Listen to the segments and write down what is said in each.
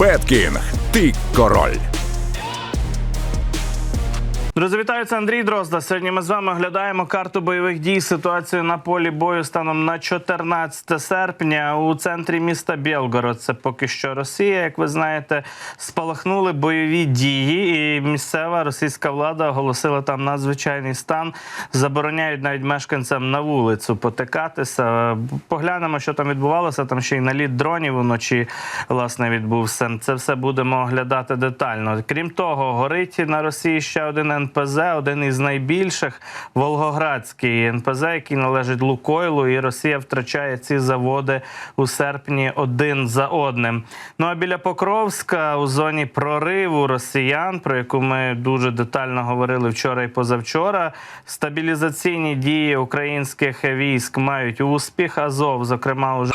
Беткінг. Ти король. Друзі, вітаю, Андрій Дрозда. Сьогодні ми з вами оглядаємо карту бойових дій. Ситуацію на полі бою станом на 14 серпня у центрі міста Білгород. Це поки що Росія. Як ви знаєте, спалахнули бойові дії, і місцева російська влада оголосила там надзвичайний стан. Забороняють навіть мешканцям на вулицю потикатися. Поглянемо, що там відбувалося. Там ще й наліт дронів уночі власне відбувся. Це все будемо оглядати детально. Крім того, горить на Росії ще один НПЗ, один із найбільших Волгоградський НПЗ, який належить Лукойлу, і Росія втрачає ці заводи у серпні один за одним. Ну а біля Покровська у зоні прориву росіян, про яку ми дуже детально говорили вчора і позавчора. Стабілізаційні дії українських військ мають успіх. Азов, зокрема, уже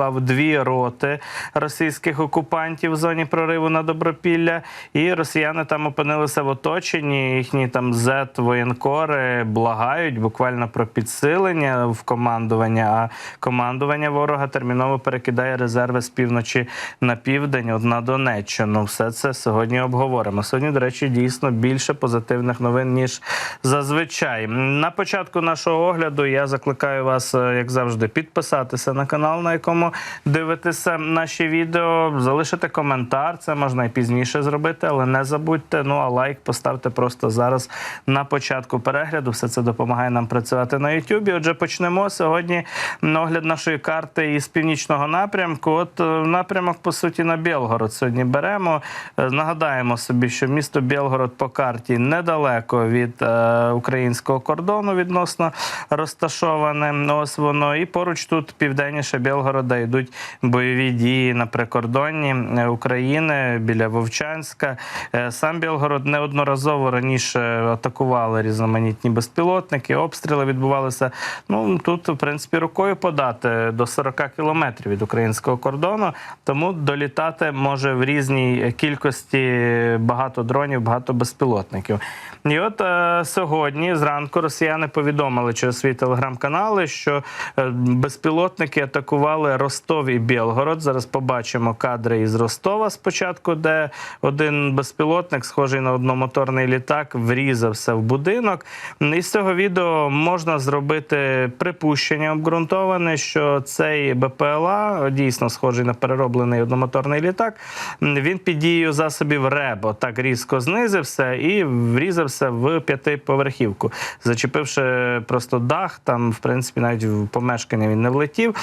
в дві роти російських окупантів в зоні прориву на Добропілля, і росіяни там опинилися в оточенні. Їхні там зет воєнкори благають буквально про підсилення в командування. А командування ворога терміново перекидає резерви з півночі на південь, от на Донеччину. Все це сьогодні обговоримо. Сьогодні, до речі, дійсно більше позитивних новин ніж зазвичай. На початку нашого огляду я закликаю вас, е, як завжди, підписатися на канал, на якому дивитеся наші відео, залишити коментар. Це можна і пізніше зробити, але не забудьте. Ну а лайк поставте просто зараз на початку перегляду. Все це допомагає нам працювати на Ютубі. Отже, почнемо сьогодні огляд нашої карти із північного напрямку. От е, напрямок, по суті, на Білгород сьогодні беремо. Е, Нагадаємо собі, що місто Білгород по карті недалеко від е, українського кордону відносно розташоване. Ось воно. І поруч тут південніше Білгорода йдуть бойові дії на прикордонні е, України біля Вовчанська. Е, Сам Білгород неодноразово раніше атакували різноманітні безпілотники. Обстріли відбувалися. Ну тут, в принципі, рукою подати до 40 кілометрів від українського кордону. Тому долітати може в різній кількості багато дронів, багато безпілотників. І от е, сьогодні зранку росіяни повідомили через свої телеграм-канали, що е, безпілотники атакували Ростов і Білгород. Зараз побачимо кадри із Ростова спочатку, де один безпілотник, схожий на одномоторний літак, врізався в будинок. Із цього відео можна зробити припущення обґрунтоване, що цей БПЛА дійсно схожий на перероблений одномоторний літак. Він під дією засобів РЕБО так різко знизився і врізався в п'ятиповерхівку, зачепивши просто дах. Там, в принципі, навіть в помешкання він не влетів.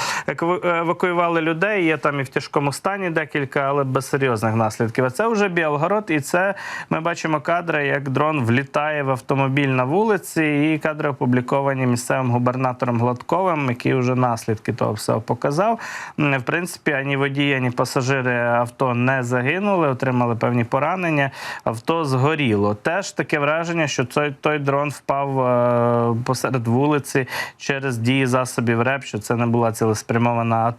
Евакуювали людей. Є там і в тяжкому стані декілька, але без серйозних наслідків. А це вже Білгород, і це ми бачимо кадри, як дрон влітає в автомобіль на вулиці. І кадри опубліковані місцевим губернатором Гладковим, який вже наслідки того всього показав. В принципі, ані водії, ані пасажири авто не загинули, отримали певні поранення. Авто згоріло. Теж таке враження, що той, той дрон впав е, посеред вулиці через дії засобів РЕП, що це не була цілеспрямована атака.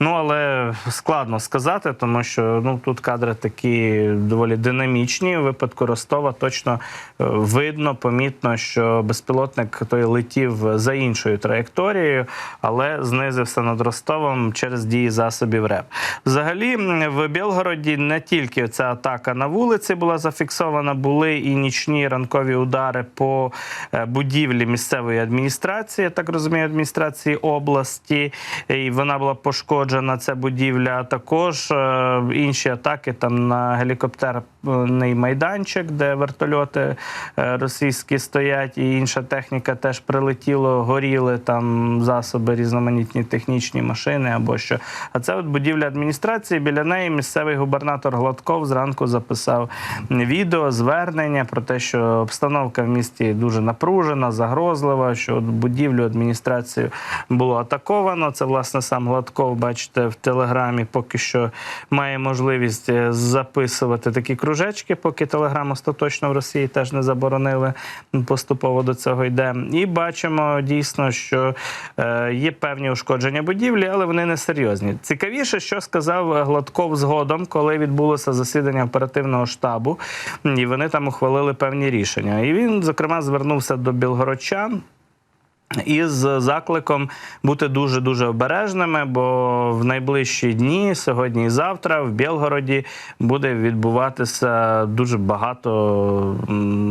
Ну але складно сказати, тому що ну тут кадри такі доволі динамічні. У випадку Ростова точно е, видно, помітно, що безпілотник той летів за іншою траєкторією, але знизився над Ростовом через дії засобів РЕП. Взагалі в Білгороді не тільки ця атака на вулиці була зафіксована, були і нічні ранкові удари по е, будівлі місцевої адміністрації, я так розумію, адміністрації області. І вона була пошкоджена. Ця будівля. А також е, інші атаки там на гелікоптерний майданчик, де вертольоти е, російські стоять, і інша техніка теж прилетіло, горіли там засоби, різноманітні технічні машини або що. А це от будівля адміністрації. Біля неї місцевий губернатор Гладков зранку записав відео, звернення про те, що обстановка в місті дуже напружена, загрозлива, що будівлю адміністрацію було атаковано. Це власне сам Гладков, бачите, в телеграмі поки що має можливість е, записувати такі кружечки, поки телеграм остаточно в Росії теж не заборонили. Поступово до цього йде. І бачимо дійсно, що е, є певні ушкодження будівлі, але вони не серйозні. Цікавіше, що сказав Гладков згодом, коли відбулося засідання оперативного штабу, і вони там ухвалили певні рішення. І він, зокрема, звернувся до білгородчан. Із закликом бути дуже дуже обережними, бо в найближчі дні, сьогодні і завтра, в Білгороді буде відбуватися дуже багато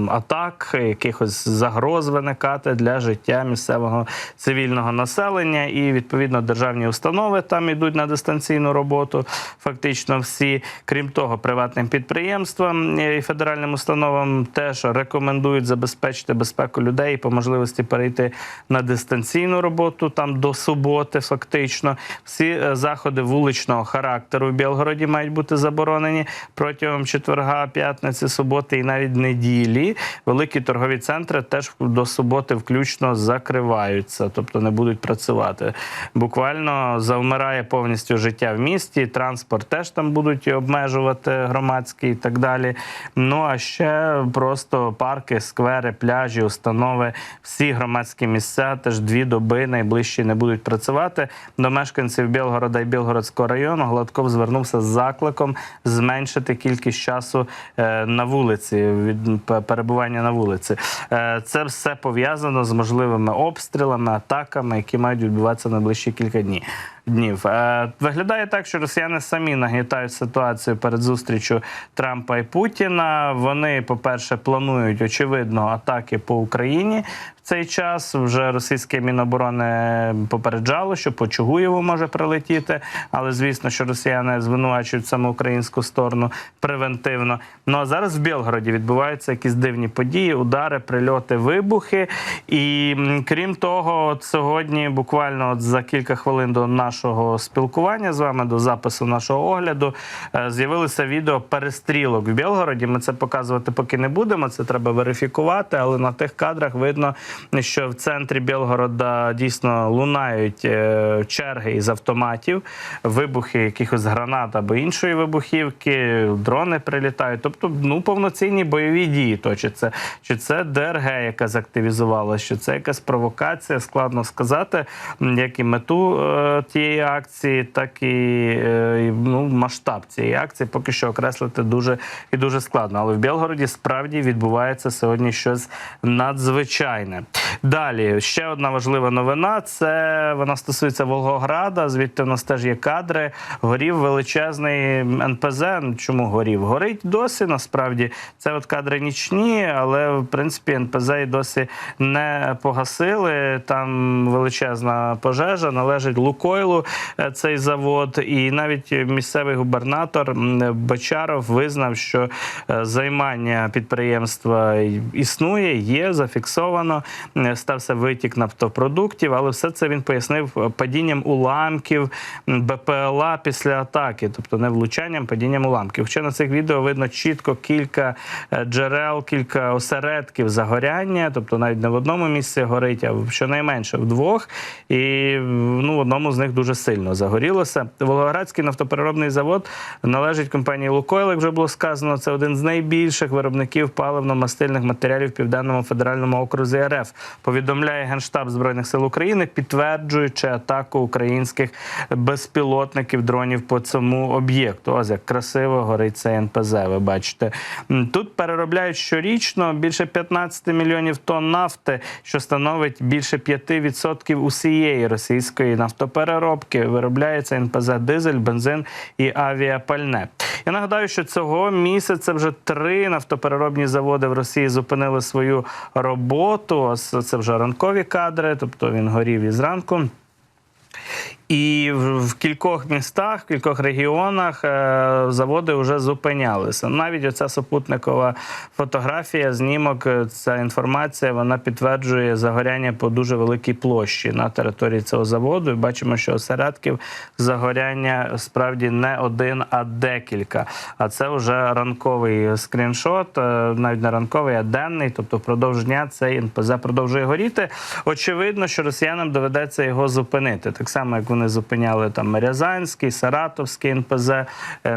атак, якихось загроз виникати для життя місцевого цивільного населення. І відповідно державні установи там йдуть на дистанційну роботу. Фактично всі, крім того, приватним підприємствам і федеральним установам теж рекомендують забезпечити безпеку людей і по можливості перейти на дистанційну роботу там до суботи. Фактично, всі е, заходи вуличного характеру в Білгороді мають бути заборонені протягом четверга, п'ятниці, суботи і навіть неділі. Великі торгові центри теж до суботи включно закриваються, тобто не будуть працювати. Буквально завмирає повністю життя в місті. Транспорт теж там будуть обмежувати громадський і так далі. Ну а ще просто парки, сквери, пляжі, установи, всі громадські місця теж дві доби найближчі не будуть працювати. До мешканців Білгорода і Білгородського району Гладков звернувся з закликом зменшити кількість часу е, на вулиці, від перебування на вулиці. Е, Це все пов'язано з можливими обстрілами, атаками, які мають відбуватися найближчі кілька днів. Днів Е, виглядає так, що росіяни самі нагнітають ситуацію перед зустрічю Трампа і Путіна. Вони, по-перше, планують очевидно атаки по Україні цей час. Вже російське міноборони попереджало, що по Чугуєву може прилетіти. Але звісно, що росіяни звинувачують саме українську сторону превентивно. Ну а зараз в Білгороді відбуваються якісь дивні події, удари, прильоти, вибухи. І крім того, от сьогодні, буквально от за кілька хвилин до нашого спілкування з вами, до запису нашого огляду, е, з'явилося відео перестрілок в Білгороді. Ми це показувати поки не будемо. Це треба верифікувати, але на тих кадрах видно, що в центрі Білгорода дійсно лунають е, черги із автоматів, вибухи якихось гранат або іншої вибухівки, дрони прилітають. Тобто, ну повноцінні бойові дії точаться. Чи це ДРГ, яка заактивізувалася, чи це якась провокація? Складно сказати, як і мету е, тієї акції, так і е, ну, масштаб цієї акції поки що окреслити дуже і дуже складно. Але в Білгороді справді відбувається сьогодні щось надзвичайне. Далі ще одна важлива новина. Це вона стосується Волгограда. Звідти в нас теж є кадри. Горів величезний НПЗ. Чому горів? Горить досі. Насправді це от кадри нічні, але в принципі НПЗ і досі не погасили. Там величезна пожежа, належить Лукойлу е, цей завод. І навіть місцевий губернатор Бочаров визнав, що е, займання підприємства існує, є зафіксовано. Е, Стався витік нафтопродуктів, але все це він пояснив падінням уламків БПЛА після атаки, тобто не влучанням, падінням уламків. Хоча на цих відео видно чітко кілька джерел, кілька осередків загоряння, тобто навіть не в одному місці горить, а щонайменше в двох. І ну, в одному з них дуже сильно загорілося. Волгоградський нафтопереробний завод належить компанії Лукойл, як вже було сказано. Це один з найбільших виробників паливно-мастильних матеріалів в південному федеральному окрузі РФ. Повідомляє Генштаб збройних сил України, підтверджуючи атаку українських безпілотників дронів по цьому об'єкту. Ось як красиво горить цей НПЗ. Ви бачите, тут переробляють щорічно більше 15 мільйонів тонн нафти, що становить більше 5% усієї російської нафтопереробки. Виробляється НПЗ дизель, бензин і авіапальне. Я нагадаю, що цього місяця вже три нафтопереробні заводи в Росії зупинили свою роботу. Це вже ранкові кадри, тобто він горів і зранку. І в кількох містах, в кількох регіонах е, заводи вже зупинялися. Навіть оця супутникова фотографія, знімок, е, ця інформація, вона підтверджує загоряння по дуже великій площі на території цього заводу. І бачимо, що осередків загоряння справді не один, а декілька. А це вже ранковий скріншот, е, навіть не ранковий, а денний. Тобто, впродовж дня цей НПЗ продовжує горіти. Очевидно, що росіянам доведеться його зупинити, так само як вони вони зупиняли там Рязанський, Саратовський НПЗ, е,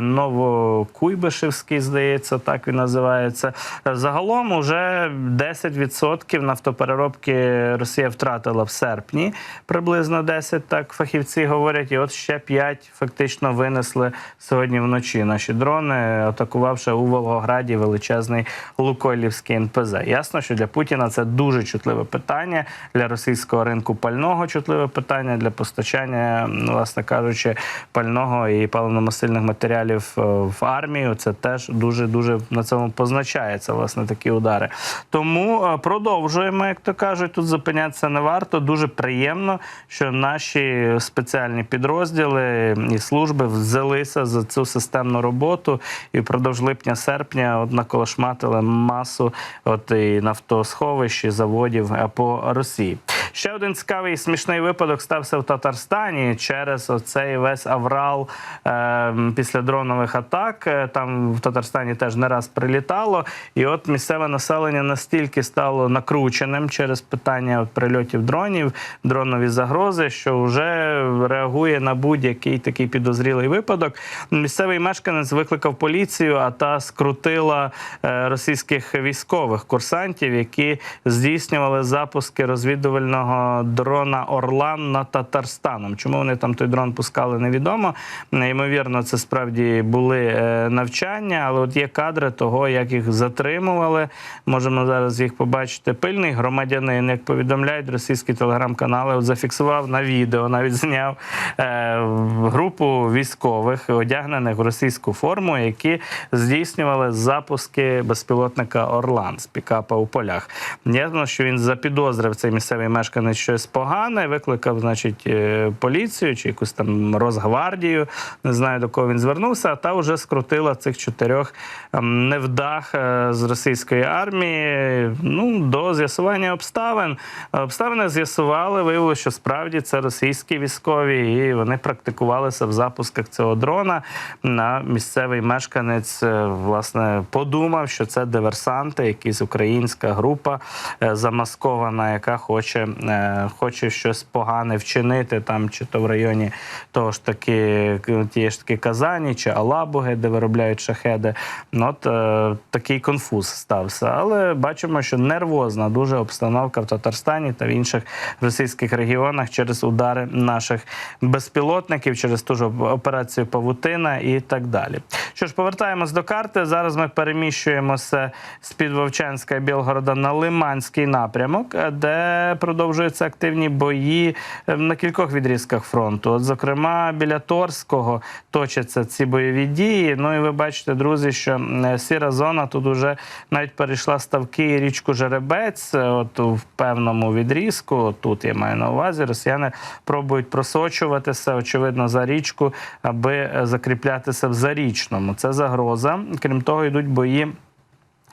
Новокуйбишевський, здається, так він називається. Е, Загалом уже 10% нафтопереробки Росія втратила в серпні, приблизно 10, так фахівці говорять. І от ще 5 фактично винесли сьогодні вночі наші дрони, атакувавши у Волгограді величезний Лукойлівський НПЗ. Ясно, що для Путіна це дуже чутливе питання для російського ринку пального чутливе питання для постачання, власне кажучи, пального і паливно-мастильних матеріалів е, в армію. Це теж дуже дуже на цьому позначається власне такі удари. Тому е, продовжуємо, як то кажуть, тут зупинятися не варто. Дуже приємно, що наші спеціальні підрозділи і служби взялися за цю системну роботу і впродовж липня-серпня от наколошматили масу от і нафтосховищ, і заводів е, по Росії. Ще один цікавий і смішний випадок стався в Татарстані через оцей весь аврал е, після дронових атак. Е, Там в Татарстані теж не раз прилітало. І от місцеве населення настільки стало накрученим через питання прильотів дронів, дронові загрози, що вже реагує на будь-який такий підозрілий випадок. Місцевий мешканець викликав поліцію, а та скрутила е, російських військових курсантів, які здійснювали запуски розвідувального дрона Орлан над Татарстаном. Чому вони там той дрон пускали, невідомо. Ймовірно, це справді були е, навчання, але от є кадри того, як їх затримували. Можемо зараз їх побачити. Пильний громадянин, як повідомляють російські телеграм-канали, зафіксував на відео, навіть зняв е, групу військових, одягнених в російську форму, які здійснювали запуски безпілотника Орлан з пікапа у полях. Ясно, що він запідозрив цей місцевий мешканець щось погане, викликав, значить, е, поліцію чи якусь там Росгвардію. Не знаю до кого він звернувся, а та вже скрутила цих чотирьох ем, невдах е, з російської армії. Ну до з'ясування обставин. Обставини з'ясували, виявилося, що справді це російські військові, і вони практикувалися в запусках цього дрона. На місцевий мешканець е, власне подумав, що це диверсанти, якась українська група е, замаскована, яка хоче, е, хоче щось погане вчинити там, чи то в районі того ж таки тієї ж таки Казані чи Алабуги, де виробляють шахеди. Ну, От е, такий конфуз стався. Але бачимо, що нервозна дуже обстановка в Татарстані та в інших російських регіонах через удари наших безпілотників, через ту ж операцію Павутина і так далі. Що ж, повертаємось до карти. Зараз ми переміщуємося з під Вовчанська і Білгорода на Лиманський напрямок, е, де продовжуються активні бої е, на кількох відрізках фронту. От, зокрема, біля Торського точаться ці бойові дії. Ну і ви бачите, друзі, що сіра зона тут уже навіть перейшла ставки і річку Жеребець. е, От в певному відрізку. Тут я маю на увазі. Росіяни пробують просочуватися, очевидно, за річку, аби е, закріплятися в зарічному. Це загроза. Крім того, йдуть бої.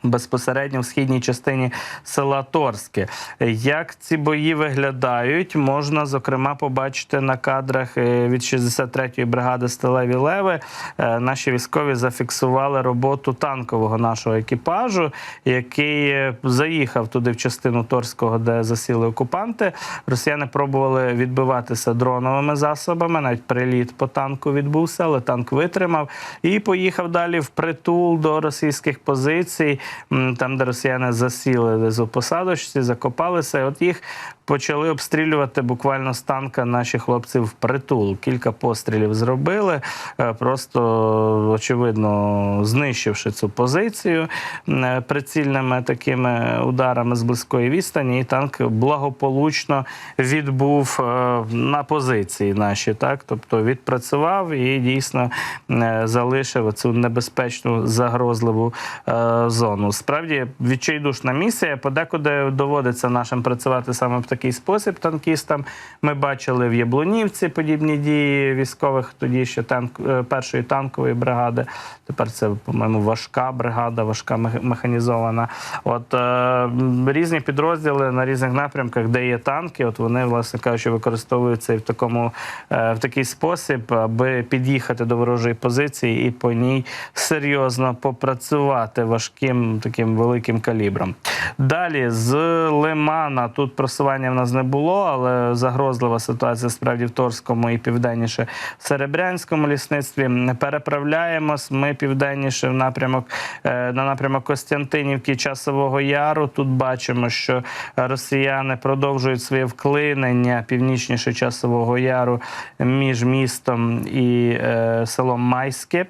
Безпосередньо в східній частині села Торське. Як ці бої виглядають, можна зокрема побачити на кадрах е, від 63-ї бригади Сталеві Леви. Е, Наші військові зафіксували роботу танкового нашого екіпажу, який е, заїхав туди в частину Торського, де засіли окупанти. Росіяни пробували відбиватися дроновими засобами. Навіть приліт по танку відбувся, але танк витримав і поїхав далі в притул до російських позицій, там, де росіяни засіли десь у посадочці, закопалися. І от їх почали обстрілювати буквально з танка наші хлопці в притул. Кілька пострілів зробили, е, просто очевидно знищивши цю позицію е, прицільними такими ударами з близької відстані, і танк благополучно відбув е, на позиції наші, так тобто відпрацював і дійсно залишив цю небезпечну загрозливу зону. Справді відчайдушна місія. Подекуди доводиться нашим працювати саме в такий спосіб танкістам. Ми бачили в Яблунівці подібні дії військових тоді ще танк е, першої танкової бригади. Тепер це, по-моєму, важка бригада, важка механізована. От е, різні підрозділи на різних напрямках, де є танки, от вони, власне кажучи, використовуються в такому е, в такий спосіб, аби під'їхати до ворожої позиції і по ній серйозно попрацювати важким таким великим калібром. Далі з Лимана тут просування просування в нас не було, але загрозлива ситуація справді в Торському і південніше в Серебрянському лісництві. Переправляємось. Ми південніше в напрямок е, на напрямок Костянтинівки Часового Яру. Тут бачимо, що росіяни продовжують своє вклинення північніше Часового Яру між містом і е, селом Майське.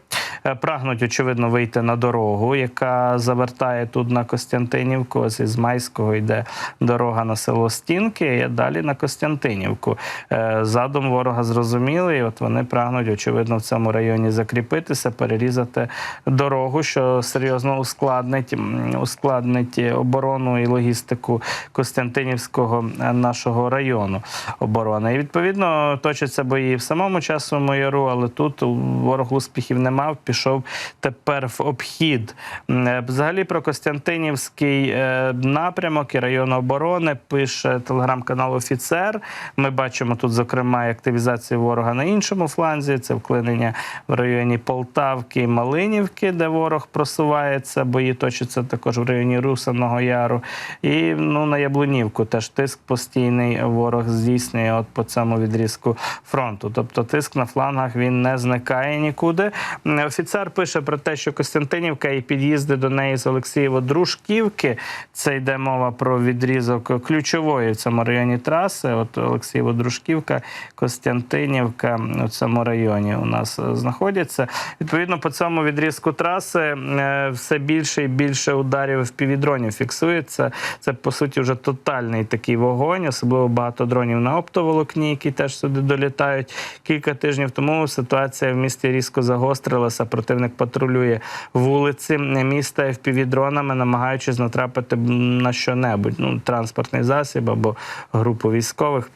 Е, Прагнуть, очевидно, вийти на дорогу, яка завертає тут на Костянтинівку. Ось із Майського йде дорога на село Стінки, і далі на Костянтинівку. Е, Задум ворога зрозумілий. От вони прагнуть, очевидно, в цьому районі закріпитися, перерізати дорогу, що серйозно ускладнить, ускладнить оборону і логістику Костянтинівського е, нашого району оборони. І відповідно точаться бої в самому часовому яру, але тут ворог успіхів не мав. Пішов тепер в обхід. Е, Взагалі про Костянтинівський напрямок і район оборони пише телеграм-канал Офіцер. Ми бачимо тут, зокрема, активізацію ворога на іншому фланзі. Це вклинення в районі Полтавки і Малинівки, де ворог просувається. Бої точаться також в районі Русаного Яру. І ну, на Яблунівку теж тиск постійний ворог здійснює от по цьому відрізку фронту. Тобто тиск на флангах він не зникає нікуди. Офіцер пише про те, що Костянтинівка і під'їзди до неї з Олексієво-Дружківки. Це йде мова про відрізок ключової цьому районі траси. От Олексієво-Дружківка, Костянтинівка у цьому районі у нас е, знаходяться. Відповідно, по цьому відрізку траси е, все більше і більше ударів в півдронів фіксується. Це по суті вже тотальний такий вогонь, особливо багато дронів на оптоволокні, які теж сюди долітають. Кілька тижнів тому ситуація в місті різко загострилася. Противник патрулює вулиці міста впівдронами, намагаючись натрапити на що-небудь, ну транспортний засіб або групу військових.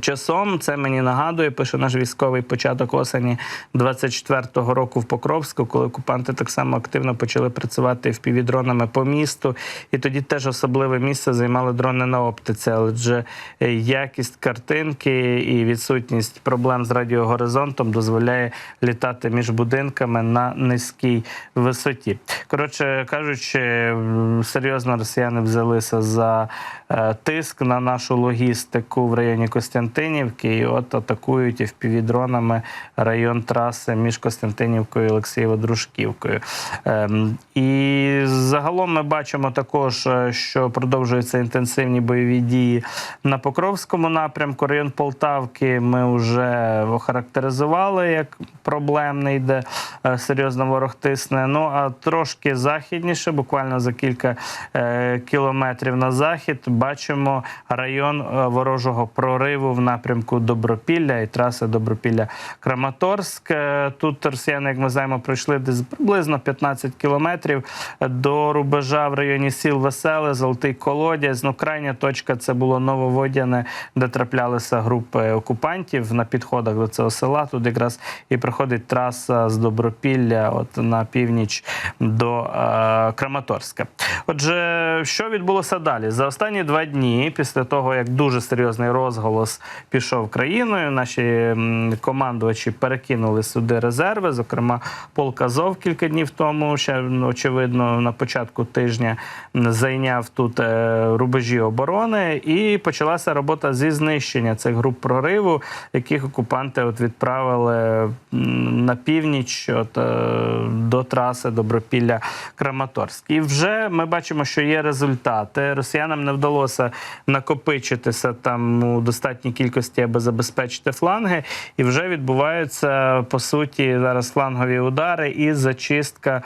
Часом це мені нагадує, пише наш військовий початок осені 24-го року в Покровську, коли окупанти так само активно почали працювати впівдронами по місту. І тоді теж особливе місце займали дрони на оптиці. Але вже е, якість картинки і відсутність проблем з радіогоризонтом дозволяє літати між будинками на низькій висоті. Коротше кажучи, серйозно росіяни взялися за е, тиск на нашу логістику в районі Костянтинівки, і от атакують впівдронами район траси між Костянтинівкою і Олексієво-Дружківкою. Ем, І загалом ми бачимо також, е, що продовжуються інтенсивні бойові дії на Покровському напрямку. Район Полтавки ми вже охарактеризували як проблемний, де е, серйозно ворог тисне. Ну а трошки західніше, буквально за кілька е, кілометрів на захід, бачимо район ворожого прориву в напрямку Добропілля і траси Добропілля-Краматорськ. Е, Тут росіяни, як ми знаємо, пройшли десь приблизно 15 кілометрів до рубежа в районі сіл Веселе, Золотий Колодязь. Ну, крайня точка це було Нововодяне, де траплялися групи окупантів на підходах до цього села. Тут якраз і проходить траса з Добропілля, от на північ до е, Краматорська. Отже, що відбулося далі? За останні два дні, після того як дуже серйозний розголос пішов країною, наші командувачі перекинули сюди резерви. Зокрема, полк Азов кілька днів тому, ще ну, очевидно, на початку тижня зайняв тут е, рубежі оборони, і почалася робота зі знищення цих груп прориву, яких окупанти от відправили на північ от, е, до траси Добропілля Краматорськ. І вже ми бачимо, що є результати. Росіянам не вдалося накопичитися там у достатній кількості, аби забезпечити фланги. І вже відбуваються по суті зараз флангові удари і зачистка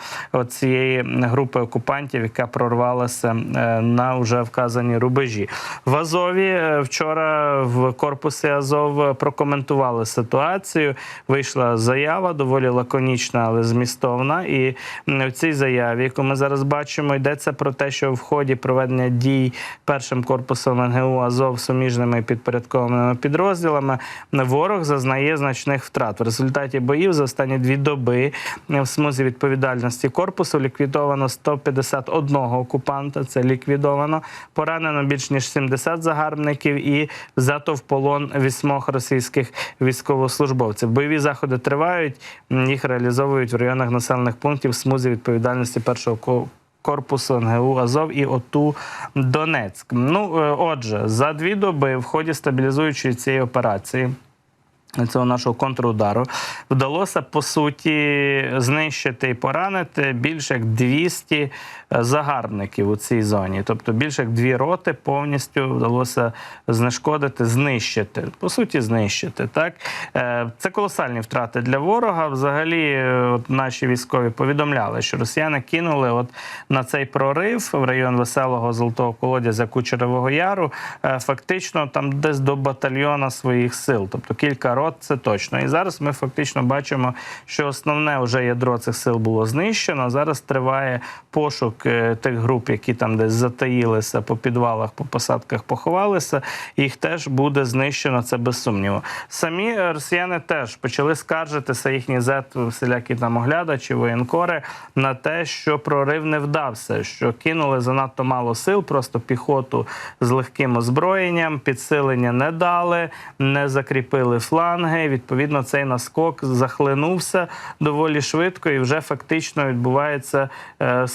цієї групи окупантів, яка прорвалася е, на вже вказані рубежі. В Азові е, вчора в корпусі Азов прокоментували ситуацію. Вийшла заява, доволі лаконічна, але змістовна. І в цій заяві, яку ми зараз бачимо, йдеться про те, що в ході проведення дій першим корпусом НГУ Азов суміжними підпорядкованими підрозділами ворог зазнає значних втрат. В результаті боїв за останні дві доби в смузі відповідальності корпусу ліквідовано 151 окупанта. Це ліквідовано. Поранено більш ніж 70 загарбників і взято в полон вісьмох російських військовослужбовців. Бойові заходи тривають. Їх реалізовують в районах населених пунктів смузі відповідальності першого ко- корпусу НГУ Азов і ОТУ Донецьк. Ну, е, отже, за дві доби в ході стабілізуючої цієї операції. Цього нашого контрудару вдалося по суті знищити і поранити більше як 200 загарбників у цій зоні. Тобто більше як дві роти повністю вдалося знешкодити, знищити. По суті, знищити. Так Е, це колосальні втрати для ворога. Взагалі, е, от наші військові повідомляли, що росіяни кинули от на цей прорив в район веселого золотого колодязя Кучерового Яру. е, Фактично там десь до батальйона своїх сил, тобто кілька рот, це точно. І зараз ми фактично бачимо, що основне вже ядро цих сил було знищено. Зараз триває пошук е, тих груп, які там десь затаїлися по підвалах, по посадках поховалися. Їх теж буде знищено. Це без сумніву. Самі росіяни теж почали скаржитися їхні зет, всілякі там оглядачі, воєнкори на те, що прорив не вдався, що кинули занадто мало сил, просто піхоту з легким озброєнням, підсилення не дали, не закріпили фланги. Відповідно, цей наскок захлинувся доволі швидко, і вже фактично відбувається е,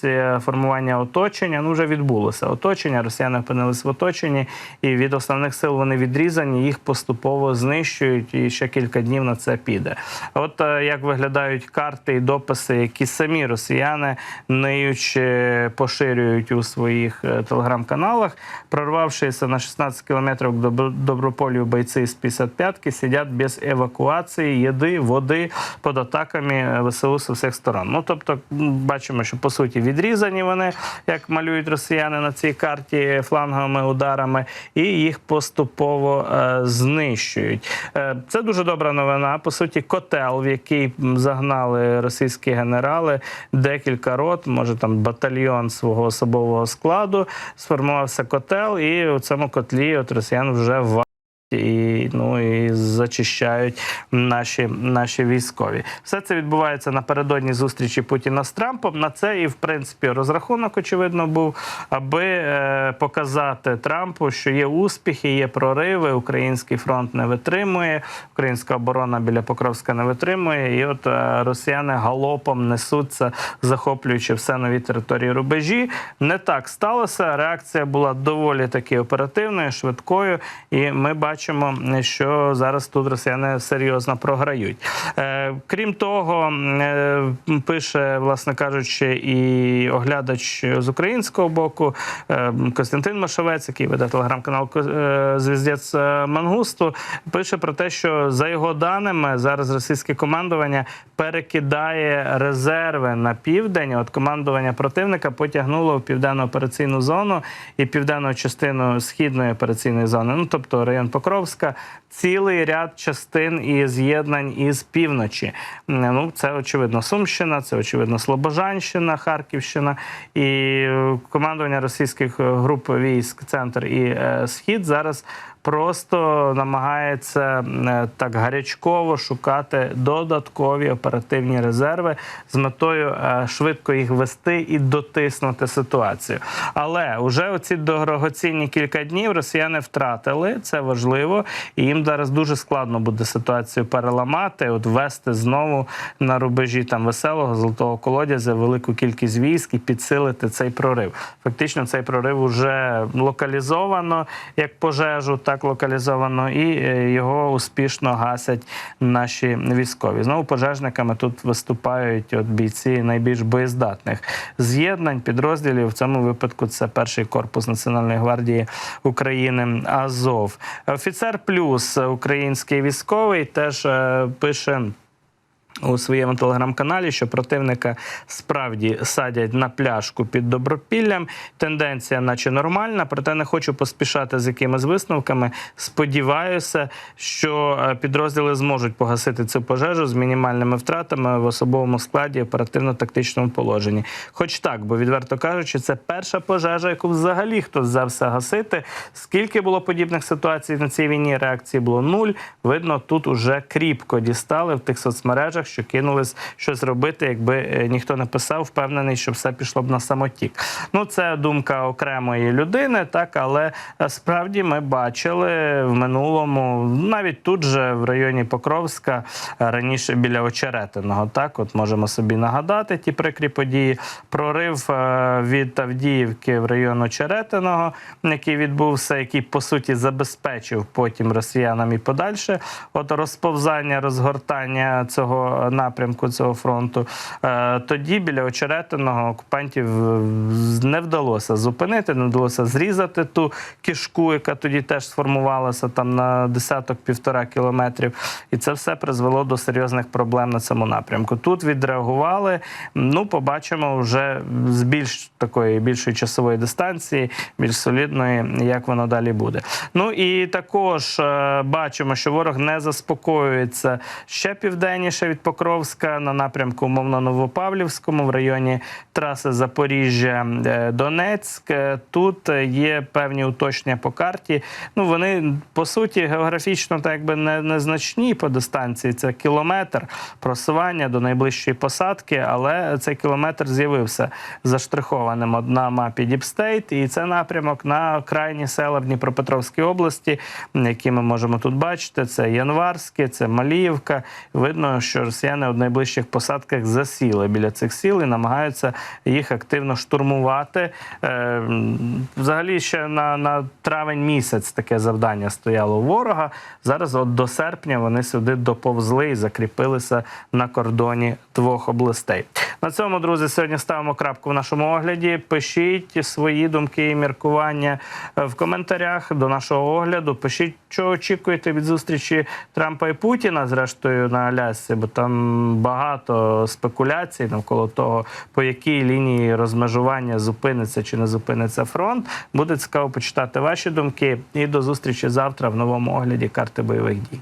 ситуація формування оточення. Ну вже відбулося оточення. Росіяни опинились в оточенні, і від основних сил вони відрізані. Їх поступово знищують, і ще кілька днів на це піде. От е, як виглядають карти і дописи, які самі росіяни ниючи поширюють у своїх е, телеграм-каналах, прорвавшися на 16 кілометрів до Доброполю бойці з 55-ки сидять без евакуації, їди, води під атаками е, ВСУ з усіх сторон. Ну тобто, бачимо, що по суті відрізані вони, як малюють росіяни на цій карті фланговими ударами, і їх поступово е, знищують. Е, це дуже добра новина. По суті, котел, в який загнали російські генерали, декілька рот, може там батальйон свого особового складу. Сформувався котел, і у цьому котлі от росіян вже в і ну і зачищають наші, наші військові. Все це відбувається напередодні зустрічі Путіна з Трампом. На це і в принципі розрахунок очевидно був, аби е, показати Трампу, що є успіхи, є прориви. Український фронт не витримує, українська оборона біля Покровська не витримує. І от е, росіяни галопом несуться, захоплюючи все нові території рубежі. Не так сталося. Реакція була доволі таки оперативною, швидкою, і ми бачимо, що зараз тут росіяни серйозно програють. Е, крім того, е, пише, власне кажучи, і оглядач з українського боку е, Костянтин Машовець, який веде телеграм-канал Звіздець Мангусту, пише про те, що за його даними зараз російське командування перекидає резерви на південь. От командування противника потягнуло в південну операційну зону і південну частину східної операційної зони, ну тобто район Покровська, цілий ряд частин і з'єднань із півночі. Ну, це очевидно Сумщина, це очевидно Слобожанщина, Харківщина і е, командування російських е, груп військ, центр і е, схід зараз. Просто намагається е, так гарячково шукати додаткові оперативні резерви з метою е, швидко їх вести і дотиснути ситуацію. Але вже оці дорогоцінні кілька днів росіяни втратили. Це важливо, і їм зараз дуже складно буде ситуацію переламати, от ввести знову на рубежі там веселого золотого колодязя велику кількість військ і підсилити цей прорив. Фактично, цей прорив вже локалізовано як пожежу, так локалізовано, і е, його успішно гасять наші військові. Знову пожежниками тут виступають от бійці найбільш боєздатних з'єднань підрозділів. В цьому випадку це перший корпус Національної гвардії України Азов. Офіцер плюс український військовий теж е, пише. У своєму телеграм-каналі, що противника справді садять на пляшку під добропіллям. Тенденція, наче нормальна, проте не хочу поспішати з якимись висновками. Сподіваюся, що е, підрозділи зможуть погасити цю пожежу з мінімальними втратами в особовому складі оперативно-тактичному положенні. Хоч так, бо відверто кажучи, це перша пожежа, яку взагалі хтось взявся гасити. Скільки було подібних ситуацій на цій війні? Реакції було нуль. Видно, тут уже кріпко дістали в тих соцмережах, що кинулись щось робити, якби е, ніхто не писав, впевнений, що все пішло б на самотік. Ну, це думка окремої людини, так але е, справді ми бачили в минулому, навіть тут же в районі Покровська, е, раніше біля Очеретиного. Так, от можемо собі нагадати ті прикрі події. Прорив від Авдіївки в район Очеретиного, який відбувся, який по суті забезпечив потім росіянам і подальше. От розповзання, розгортання цього напрямку цього фронту. Е, Тоді біля Очеретиного окупантів не вдалося зупинити, не вдалося зрізати ту кишку, яка тоді теж сформувалася там на десяток півтора кілометрів. І це все призвело до серйозних проблем на цьому напрямку. Тут відреагували. Ну, побачимо вже з більш такої більшої часової дистанції, більш солідної, як воно далі буде. Ну і також е, бачимо, що ворог не заспокоюється ще південніше від Покровська на напрямку умовно Новопавлівському в районі траси Запоріжжя е, Донецьк. Е, Тут є певні уточнення по карті. Ну вони по суті географічно так якби не, незначні по дистанції. Це кілометр просування до найближчої посадки, але цей кілометр з'явився заштрихованим на мапі Діпстейт, і це напрямок на крайні села в Дніпропетровській області, які ми можемо тут бачити. Це Январське, це Маліївка. Видно, що росіяни в найближчих посадках засіли біля цих сіл і намагаються їх активно штурмувати. Е, Взагалі ще на, на травень місяць таке завдання стояло у ворога. Зараз, от до серпня, вони сюди доповзли і закріпилися на кордоні двох областей. На цьому, друзі, сьогодні ставимо крапку в нашому огляді. Пишіть свої думки і міркування е, в коментарях до нашого огляду. Пишіть, що очікуєте від зустрічі Трампа і Путіна, зрештою на Алясці, бо там багато спекуляцій навколо того, по якій лінії розмежування зупиниться чи не зупиниться фронт. Буде цікаво почитати ваші думки. І до зустрічі завтра в новому огляді карти бойових дій.